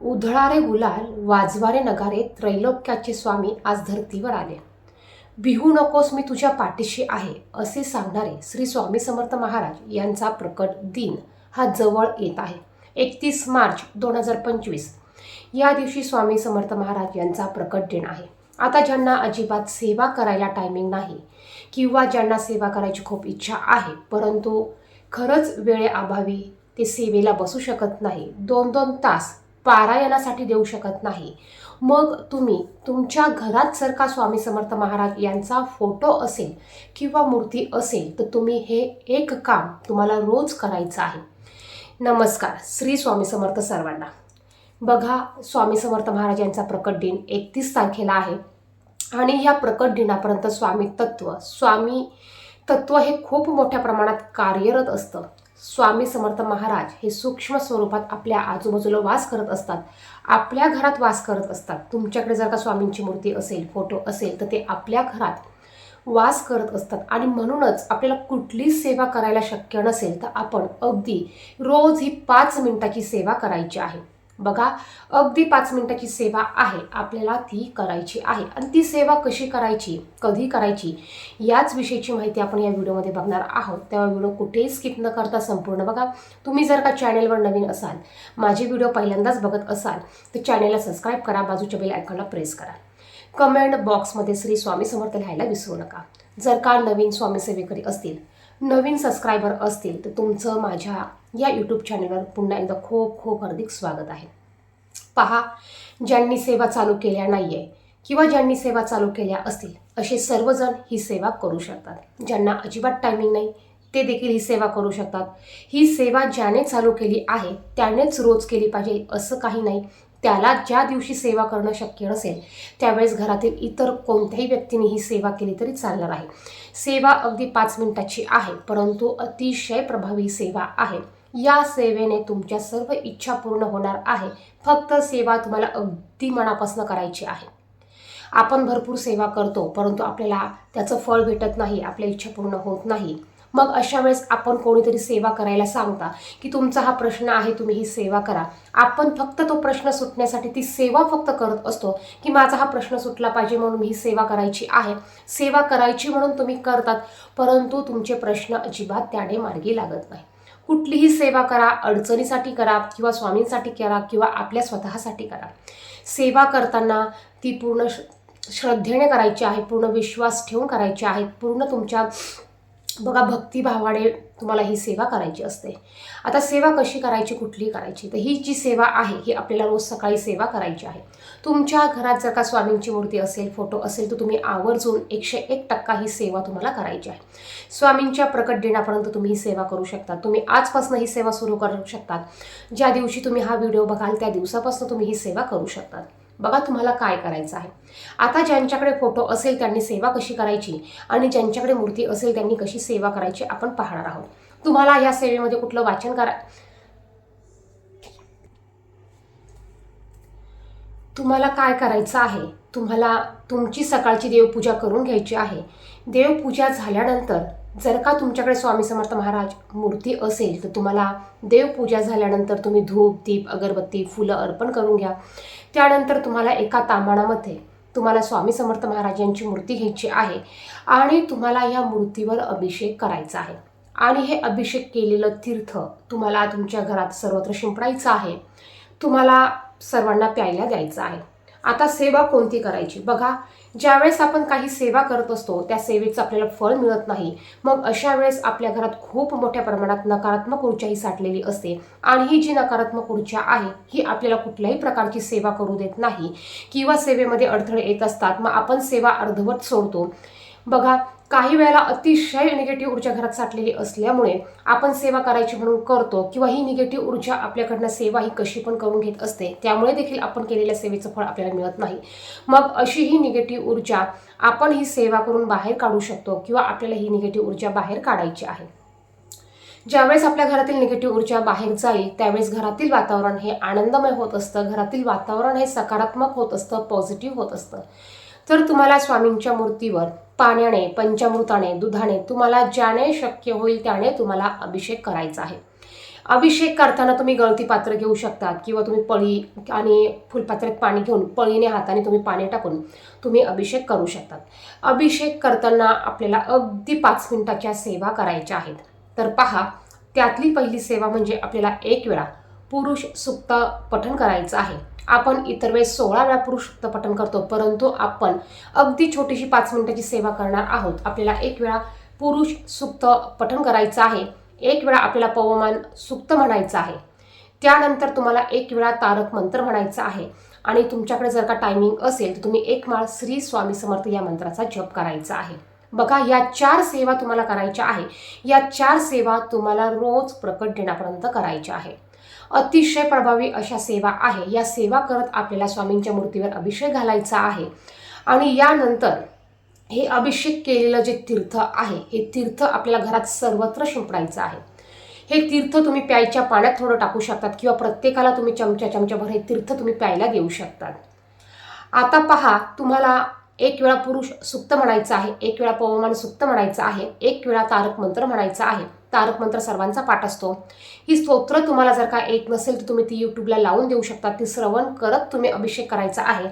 उधळारे गुलाल वाजवारे नगारे त्रैलोक्याचे स्वामी आज धर्तीवर आले. बिहू नकोस मी तुझ्या पाठीशी आहे असे सांगणारे श्री स्वामी समर्थ महाराज यांचा प्रकट दिन हा जवळ येत आहे. एकतीस मार्च दोन हजार पंचवीस. या दिवशी स्वामी समर्थ महाराज यांचा प्रकट दिन आहे. आता ज्यांना अजिबात सेवा करायला टायमिंग नाही किंवा ज्यांना सेवा करायची खूप इच्छा आहे परंतु खरंच वेळेअभावी ते सेवेला बसू शकत नाही. दोन दोन तास पारायणासाठी देऊ शकत नाही. मग तुम्ही तुमच्या घरात जर का स्वामी समर्थ महाराज यांचा फोटो असेल किंवा मूर्ती असेल तर तुम्ही हे एक काम तुम्हाला रोज करायचं आहे. नमस्कार श्री स्वामी समर्थ सर्वांना. बघा स्वामी समर्थ महाराज यांचा प्रकट दिन एकतीस तारखेला आहे आणि या प्रकट दिनापर्यंत स्वामी तत्व स्वामी तत्व हे खूप मोठ्या प्रमाणात कार्यरत असतं. स्वामी समर्थ महाराज हे सूक्ष्म स्वरूपात आपल्या आजूबाजूला वास करत असतात. आपल्या घरात वास करत असतात. तुमच्याकडे जर का स्वामींची मूर्ती असेल फोटो असेल तर ते आपल्या घरात वास करत असतात. आणि म्हणूनच आपल्याला कुठलीच सेवा करायला शक्य नसेल तर आपण अगदी रोज ही पाच मिनिटाची सेवा करायची आहे. बघा अगदी पाच मिनिटाची सेवा आहे आपल्याला ती करायची आहे. आणि ती सेवा कशी करायची कधी करायची याच विषयीची माहिती आपण या व्हिडिओमध्ये बघणार आहोत. तेव्हा व्हिडिओ कुठेही स्किप न करता संपूर्ण बघा. तुम्ही जर का चॅनेलवर नवीन असाल माझे व्हिडिओ पहिल्यांदाच बघत असाल तर चॅनेलला सबस्क्राईब करा बाजूच्या बेल आयकॉनला प्रेस करा. कमेंट बॉक्समध्ये श्री स्वामी समर्थ लिहायला विसरू नका. जर का नवीन स्वामी सेवेकरी असतील नवीन सबस्क्रायबर असतील तर तुमचं माझ्या या यूट्यूब चॅनलवर पुन्हा एकदा खूप खूप हार्दिक स्वागत आहे. पहा ज्यांनी सेवा चालू केल्या नाही आहे किंवा ज्यांनी सेवा चालू केल्या असतील असे सर्वजण ही सेवा करू शकतात. ज्यांना अजिबात टायमिंग नाही ते देखील ही सेवा करू शकतात. ही सेवा ज्याने चालू केली आहे त्यानेच रोज केली पाहिजे असं काही नाही. त्याला ज्या दिवशी सेवा करणं शक्य नसेल त्यावेळेस घरातील इतर कोणत्याही व्यक्तीने ही सेवा केली तरी चालणार आहे. सेवा अगदी पाच मिनिटाची आहे परंतु अतिशय प्रभावी सेवा आहे. या सेवेने तुमच्या सर्व इच्छा पूर्ण होणार आहे. फक्त सेवा तुम्हाला अगदी मनापासून करायची आहे. आपण भरपूर सेवा करतो परंतु आपल्याला त्याचं फळ भेटत नाही आपल्या इच्छा पूर्ण होत नाही. मग अशा वेळेस आपण कोणीतरी सेवा करायला सांगता की तुमचा हा प्रश्न आहे तुम्ही ही सेवा करा. आपण फक्त तो प्रश्न सुटण्यासाठी ती सेवा फक्त करत असतो की माझा हा प्रश्न सुटला पाहिजे म्हणून ही सेवा करायची आहे. सेवा करायची म्हणून तुम्ही करतात परंतु तुमचे प्रश्न अजिबात त्याने मार्गी लागत नाही. कुठलीही सेवा करा अडचणीसाठी करा किंवा स्वामींसाठी करा किंवा आपल्या स्वतःसाठी करा. सेवा करताना ती पूर्ण श- श्रद्धेने करायची आहे पूर्ण विश्वास ठेवून करायची आहे पूर्ण तुमच्या बघा भक्तिभावाने तुम्हाला ही सेवा करायची असते. आता सेवा कशी करायची कुठली करायची? तर ही जी सेवा आहे ही आपल्याला रोज सकाळी सेवा करायची आहे. तुमच्या घरात जर का स्वामींची मूर्ती असेल फोटो असेल तर तुम्ही आवर्जून एकशे एक टक्का ही सेवा तुम्हाला करायची आहे. स्वामींच्या प्रकट दिनापर्यंत तुम्ही ही सेवा करू शकता. तुम्ही आजपासून ही सेवा सुरू करू शकतात ज्या दिवशी तुम्ही हा व्हिडिओ बघाल त्या दिवसापासून तुम्ही ही सेवा करू शकतात बघा तुम्हाला काय करायचं आहे. आता ज्यांच्याकडे फोटो असेल त्यांनी सेवा कशी करायची आणि ज्यांच्याकडे मूर्ती असेल त्यांनी कशी सेवा करायची आपण पाहणार आहोत. तुम्हाला या सेवेमध्ये कुठलं वाचन करा तुम्हाला काय करायचं आहे? तुम्हाला तुमची सकाळची देवपूजा करून घ्यायची आहे. देवपूजा झाल्यानंतर जर का तुमच्याकडे स्वामी समर्थ महाराज मूर्ती असेल तर तुम्हाला देवपूजा झाल्यानंतर तुम्ही धूप दीप अगरबत्ती फुलं अर्पण करून घ्या. त्यानंतर तुम्हाला एका तामाणामध्ये तुम्हाला स्वामी समर्थ महाराज यांची मूर्ती घ्यायची आहे आणि तुम्हाला या मूर्तीवर अभिषेक करायचा आहे. आणि हे अभिषेक केलेलं तीर्थ तुम्हाला तुमच्या घरात सर्वत्र शिंपडायचं आहे. तुम्हाला सर्वांना प्यायला द्यायचं आहे. आता सेवा कोणती करायची? बघा ज्यावेळेस आपण काही सेवा करत असतो त्या सेवेचं आपल्याला फळ मिळत नाही. मग अशा वेळेस आपल्या घरात खूप मोठ्या प्रमाणात नकारात्मक ऊर्जा ही साठलेली असते. आणि ही जी नकारात्मक ऊर्जा आहे ही आपल्याला कुठल्याही प्रकारची सेवा करू देत नाही. किंवा सेवेमध्ये अडथळे येत असतात मग आपण सेवा अर्धवट सोडतो. बघा काही वेळेला अतिशय निगेटिव्ह ऊर्जा घरात साठलेली असल्यामुळे आपण सेवा करायची म्हणून करतो किंवा ही निगेटिव्ह ऊर्जा आपल्याकडनं सेवा ही कशी पण करून घेत असते त्यामुळे देखील आपण केलेल्या सेवेचं फळ आपल्याला मिळत नाही. मग अशी ही निगेटिव्ह ऊर्जा आपण ही सेवा करून बाहेर काढू शकतो किंवा आपल्याला ही निगेटिव्ह ऊर्जा बाहेर काढायची आहे. ज्यावेळेस आपल्या घरातील निगेटिव्ह ऊर्जा बाहेर जाईल त्यावेळेस घरातील वातावरण हे आनंदमय होत असतं घरातील वातावरण हे सकारात्मक होत असतं पॉझिटिव्ह होत असतं. तर तुम्हाला स्वामींच्या मूर्तीवर पाण्याने पंचामृताने दुधाने तुम्हाला ज्याने शक्य होईल त्याने तुम्हाला अभिषेक करायचा आहे. अभिषेक करताना तुम्ही गळती पात्र घेऊ शकतात किंवा तुम्ही पळी आणि फुलपात्र्यात पाणी घेऊन पळीने हाताने तुम्ही पाणी टाकून तुम्ही अभिषेक करू शकतात. अभिषेक करताना आपल्याला अगदी पाच मिनिटाच्या सेवा करायच्या आहेत. तर पहा त्यातली पहिली सेवा म्हणजे आपल्याला एक वेळा पुरुष सुक्त पठण करायचं आहे. आपण इतर वेळेस सोळा वेळा पुरुष सुक्त पठण करतो परंतु आपण अगदी छोटीशी पाच मिनिटाची सेवा करणार आहोत. आपल्याला एक वेळा पुरुष सुक्त पठण करायचं आहे. एक वेळा आपल्याला पवमान सुक्त म्हणायचं आहे. त्यानंतर तुम्हाला एक वेळा तारक मंत्र म्हणायचा आहे. आणि तुमच्याकडे जर का टायमिंग असेल तर तुम्ही एक माळ श्री स्वामी समर्थ या मंत्राचा जप करायचा आहे. बघा या चार सेवा तुम्हाला करायच्या आहे. या चार सेवा तुम्हाला रोज प्रकट देण्यापर्यंत करायच्या आहे. अतिशय प्रभावी अशा सेवा आहे. या सेवा करत आपल्याला स्वामींच्या मूर्तीवर अभिषेक घालायचा आहे. आणि यानंतर हे अभिषेक केलेलं जे तीर्थ आहे हे तीर्थ आपल्याला घरात सर्वत्र शिंपडायचं आहे. हे तीर्थ तुम्ही प्यायच्या पाण्यात थोडं टाकू शकतात किंवा प्रत्येकाला तुम्ही चमच्या चमच्याभर हे तीर्थ तुम्ही प्यायला देऊ शकतात. आता पहा तुम्हाला एक वेळा पुरुष सुक्त म्हणायचं आहे एक वेळा पवमान सुक्त म्हणायचं आहे एक वेळा तारक मंत्र म्हणायचं आहे. तारक मंत्र सर्वांचा पाठ असतो. ही स्तोत्र तुम्हाला जर का एक नसेल तर तुम्ही ती यूट्यूबला लावून देऊ शकता. ती श्रवण करत तुम्ही अभिषेक करायचा आहे.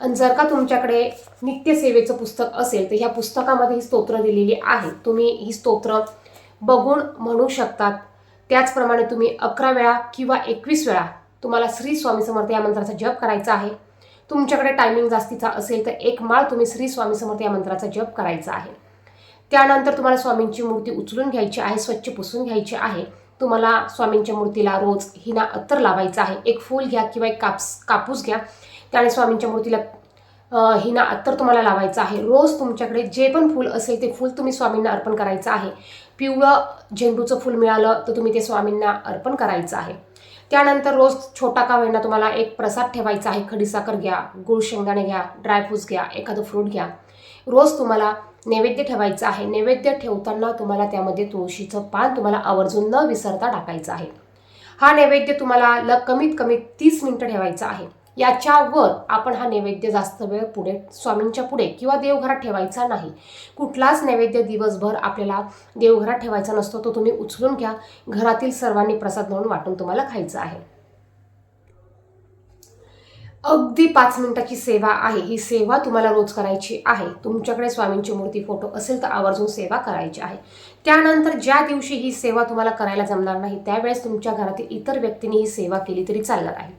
आणि जर का तुमच्याकडे नित्यसेवेचं पुस्तक असेल तर ह्या पुस्तकामध्ये ही स्तोत्र दिलेली आहे. तुम्ही ही स्तोत्र बघून म्हणू शकतात. त्याचप्रमाणे तुम्ही अकरा वेळा किंवा एकवीस वेळा तुम्हाला श्री स्वामी समर्थ या मंत्राचा जप करायचा आहे. तुमच्याकडे टायमिंग जास्तीचा असेल तर एक माळ तुम्ही श्री स्वामी समर्थ या मंत्राचा जप करायचा आहे. त्यानंतर तुम्हाला स्वामींची मूर्ती उचलून घ्यायची आहे स्वच्छ पुसून घ्यायची आहे. तुम्हाला स्वामींच्या मूर्तीला रोज हिना अत्तर लावायचं आहे. एक फूल घ्या किंवा एक काप्स कापूस घ्या. त्याने स्वामींच्या मूर्तीला हिना अत्तर तुम्हाला लावायचं आहे. रोज तुमच्याकडे जे पण फूल असेल ते फूल तुम्ही स्वामींना अर्पण करायचं आहे. पिवळं झेंडूचं फूल मिळालं तर तुम्ही ते स्वामींना अर्पण करायचं आहे. त्यानंतर रोज छोटा का होईना तुम्हाला एक प्रसाद ठेवायचा आहे. खडीसाखर घ्या गुळ शेंगदाणे घ्या ड्रायफ्रूट्स घ्या एखादं फ्रूट घ्या. रोज तुम्हाला नैवेद्य ठेवायचं आहे. नैवेद्य ठेवताना तुम्हाला त्यामध्ये तुळशीचं पान तुम्हाला आवर्जून न विसरता टाकायचं आहे. हा नैवेद्य तुम्हाला ल कमीत कमी तीस मिनटं ठेवायचा आहे. याच्यावर आपण हा नैवेद्य जास्त वेळ पुढे स्वामींच्या पुढे किंवा देवघरात ठेवायचा नाही. कुठलाच नैवेद्य दिवसभर आपल्याला देवघरात ठेवायचा नसतो तो तुम्ही उचलून घ्या. घरातील सर्वांनी प्रसाद म्हणून वाटून तुम्हाला खायचा आहे. अगदी पाच मिनिटाची सेवा आहे. ही सेवा तुम्हाला रोज करायची आहे. तुमच्याकडे स्वामींची मूर्ती फोटो असेल तर आवर्जून सेवा करायची आहे. त्यानंतर ज्या दिवशी ही सेवा तुम्हाला करायला जमणार नाही त्यावेळेस तुमच्या घरातील इतर व्यक्तींनी ही सेवा केली तरी चालणार आहे.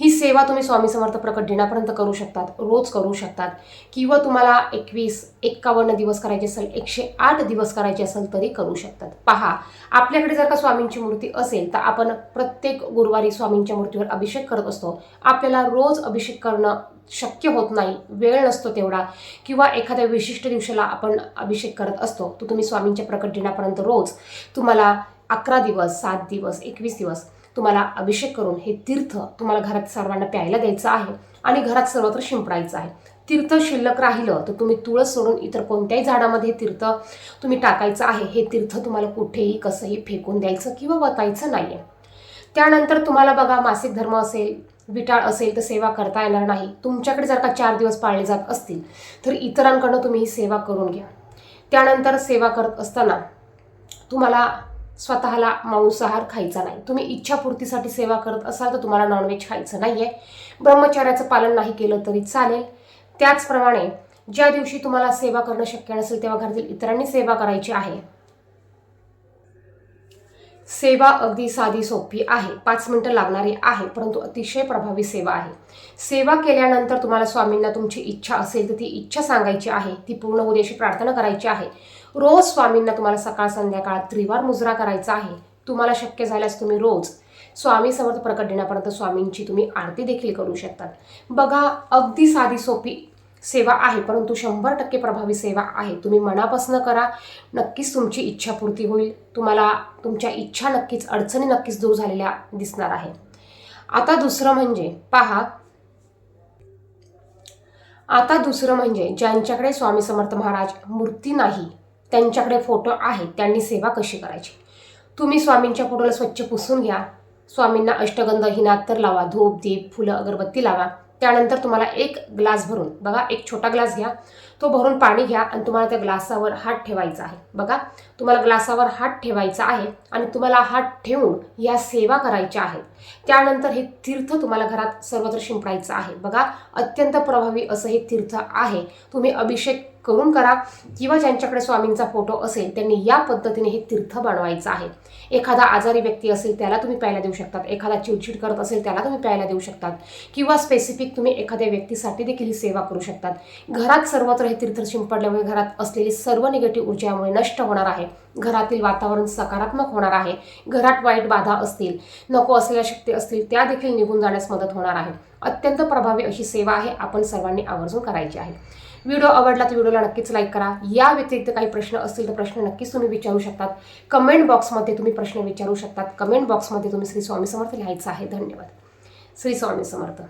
ही सेवा तुम्ही स्वामी समर्थ प्रकट दिनापर्यंत करू शकतात रोज करू शकतात. किंवा तुम्हाला एकवीस एक्कावन्न दिवस करायचे असेल एकशे आठ दिवस करायचे असेल तरी करू शकतात. पहा आपल्याकडे जर का स्वामींची मूर्ती असेल तर आपण प्रत्येक गुरुवारी स्वामींच्या मूर्तीवर अभिषेक करत असतो. आपल्याला रोज अभिषेक करणं शक्य होत नाही वेळ नसतो तेवढा. किंवा एखाद्या विशिष्ट दिवसाला आपण अभिषेक करत असतो तो तुम्ही स्वामींच्या प्रकट दिनापर्यंत रोज तुम्हाला अकरा दिवस सात दिवस एकवीस दिवस तुम्हाला अभिषेक करून हे तीर्थ तुम्हाला घरात सर्वांना प्यायला द्यायचं आहे आणि घरात सर्वत्र शिंपडायचं आहे. तीर्थ शिल्लक राहिलं तर तुम्ही तुळस सोडून इतर कोणत्याही झाडामध्ये तीर्थ तुम्ही टाकायचं आहे हे तीर्थ तुम्हाला कुठेही कसंही फेकून द्यायचं किंवा वतायचं नाही आहे त्यानंतर तुम्हाला बघा मासिक धर्म असेल विटाळ असेल तर सेवा करता येणार नाही. तुमच्याकडे जर का चार दिवस पाळले जात असतील तर इतरांकडनं तुम्ही ही सेवा करून घ्या. त्यानंतर सेवा करत असताना तुम्हाला स्वतःला मांसाहार खायचा नाही. तुम्ही इच्छापूर्तीसाठी सेवा करत असाल तर तुम्हाला नॉनव्हेज खायचं नाही आहे ब्रह्मचार्याचं पालन नाही केलं तरी चालेल. त्याचप्रमाणे ज्या दिवशी तुम्हाला सेवा करणं शक्य नसेल तेव्हा घरातील इतरांनी सेवा करायची आहे. सेवा अगदी साधी सोपी आहे. पाच मिनटं लागणारी आहे परंतु अतिशय प्रभावी सेवा आहे. सेवा केल्यानंतर तुम्हाला स्वामींना तुमची इच्छा असेल तर ती इच्छा सांगायची आहे. ती पूर्ण होऊ अशी प्रार्थना करायची आहे. रोज स्वामींना तुम्हाला सकाळ संध्याकाळ त्रिवार मुजरा करायचा आहे. तुम्हाला शक्य झाल्यास तुम्ही रोज स्वामी समर्थ प्रकट देण्यापर्यंत स्वामींची तुम्ही आरती देखील करू शकतात. बघा अगदी साधी सोपी सेवा आहे परंतु शंभर टक्के प्रभावी सेवा आहे. तुम्ही मनापासून करा. नक्कीच तुमची इच्छापूर्ती होईल. तुम्हाला तुमच्या इच्छा नक्कीच अडचणी नक्कीच दूर झालेल्या दिसणार आहे आता दुसरं म्हणजे पहा. आता दुसरं म्हणजे ज्यांच्याकडे स्वामी समर्थ महाराज मूर्ती नाही त्यांच्याकडे फोटो आहे त्यांनी सेवा कशी करायची? तुम्ही स्वामींच्या फोटोला स्वच्छ पुसून घ्या. स्वामींना अष्टगंध हिनात्तर लावा. धूप दीप फुलं अगरबत्ती लावा. त्यानंतर तुम्हाला एक ग्लास भरून बघा एक छोटा ग्लास घ्या. तो भरून पाणी घ्या आणि तुम्हाला त्या ग्लासावर हात ठेवायचा आहे. बघा तुम्हाला ग्लासावर हात ठेवायचा आहे आणि तुम्हाला हात ठेवून या सेवा करायच्या आहेत. त्यानंतर हे तीर्थ तुम्हाला घरात सर्वत्र शिंपडायचं आहे. बघा अत्यंत प्रभावी असं हे तीर्थ आहे. तुम्ही अभिषेक करून करा किंवा ज्यांच्याकडे स्वामींचा फोटो असेल त्यांनी या पद्धतीने हे तीर्थ बनवायचं आहे. एखादा आजारी व्यक्ती असेल त्याला तुम्ही प्यायला देऊ शकतात. एखादा चिडचिड करत असेल त्याला तुम्ही प्यायला देऊ शकतात. किंवा स्पेसिफिक तुम्ही एखाद्या व्यक्तीसाठी देखील ही सेवा करू शकतात. घरात सर्वत्र हे तीर्थ शिंपडल्यामुळे घरात असलेली सर्व निगेटिव्ह ऊर्जामुळे नष्ट होणार आहे. घरातील वातावरण सकारात्मक होणार आहे. घरात वाईट बाधा असतील नको असलेल्या शक्ती असतील त्या देखील निघून जाण्यास मदत होणार आहे. अत्यंत प्रभावी अशी सेवा आहे आपण सर्वांनी आवर्जून करायची आहे. व्हिडिओ आवडला तर व्हिडिओला नक्कीच लाईक करा. या व्यतिरिक्त काही प्रश्न असतील तर प्रश्न नक्कीच तुम्ही विचारू शकतात. कमेंट बॉक्समध्ये तुम्ही प्रश्न विचारू शकतात. कमेंट बॉक्समध्ये तुम्ही श्री स्वामी समर्थ लिहायचं आहे. धन्यवाद. श्री स्वामी समर्थ.